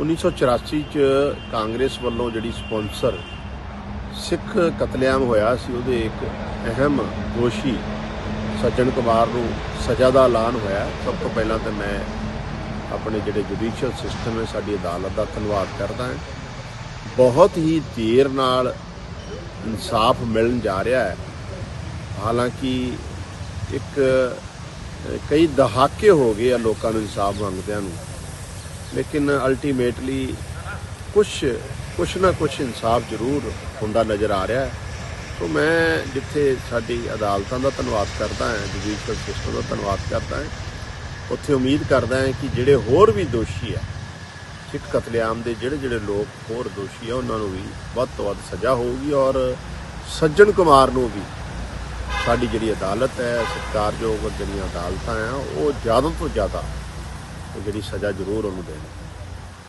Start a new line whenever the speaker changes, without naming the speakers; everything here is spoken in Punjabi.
1984 ਚ ਕਾਂਗਰਸ ਵੱਲੋਂ ਜਿਹੜੀ ਸਪਾਂਸਰ ਸਿੱਖ ਕਤਲੇਆਮ ਹੋਇਆ ਸੀ, ਉਹਦੇ ਇੱਕ ਅਹਿਮ ਦੋਸ਼ੀ ਸੱਜਣ ਕੁਮਾਰ ਨੂੰ ਸਜ਼ਾ ਦਾ ਐਲਾਨ ਹੋਇਆ। ਸਭ ਤੋਂ ਪਹਿਲਾਂ ਤਾਂ ਮੈਂ ਆਪਣੇ ਜਿਹੜੇ ਜੁਡੀਸ਼ੀਅਲ ਸਿਸਟਮ ਹੈ, ਸਾਡੀ ਅਦਾਲਤ ਦਾ ਧੰਨਵਾਦ ਕਰਦਾ ਹਾਂ। ਬਹੁਤ ਹੀ ਦੇਰ ਨਾਲ ਇਨਸਾਫ ਮਿਲਣ ਜਾ ਰਿਹਾ ਹੈ। ਹਾਲਾਂਕਿ ਇੱਕ, ਕਈ ਦਹਾਕੇ ਹੋ ਗਏ ਆ ਲੋਕਾਂ ਨੂੰ ਇਨਸਾਫ ਮੰਗਦਿਆਂ ਨੂੰ। ਲੇਕਿਨ ਅਲਟੀਮੇਟਲੀ ਕੁਝ ਕੁਛ ਨਾ ਕੁਛ ਇਨਸਾਫ ਜ਼ਰੂਰ ਹੁੰਦਾ ਨਜ਼ਰ ਆ ਰਿਹਾ ਹੈ। ਸੋ ਮੈਂ ਜਿੱਥੇ ਸਾਡੀ ਅਦਾਲਤਾਂ ਦਾ ਧੰਨਵਾਦ ਕਰਦਾ ਹਾਂ ਜੁਡੀਸ਼ੀਅਲ ਸਿਸਟਮ ਦਾ ਧੰਨਵਾਦ ਕਰਦਾ ਹਾਂ, ਉੱਥੇ ਉਮੀਦ ਕਰਦਾ ਹਾਂ ਕਿ ਜਿਹੜੇ ਹੋਰ ਵੀ ਦੋਸ਼ੀ ਆ ਸਿੱਖ ਕਤਲੇਆਮ ਦੇ ਜਿਹੜੇ ਜਿਹੜੇ ਲੋਕ ਹੋਰ ਦੋਸ਼ੀ ਆ ਉਹਨਾਂ ਨੂੰ ਵੀ ਵੱਧ ਤੋਂ ਵੱਧ ਸਜ਼ਾ ਹੋਊਗੀ ਔਰ ਸੱਜਣ ਕੁਮਾਰ ਨੂੰ ਵੀ ਸਾਡੀ ਜਿਹੜੀ ਅਦਾਲਤ ਹੈ, ਸਤਿਕਾਰਯੋਗ ਜਿਹੜੀਆਂ ਅਦਾਲਤਾਂ ਆ ਉਹ ਜ਼ਿਆਦਾ ਤੋਂ ਜ਼ਿਆਦਾ ਜਿਹੜੀ ਸਜ਼ਾ ਜ਼ਰੂਰ ਉਹਨੂੰ ਦੇਣ।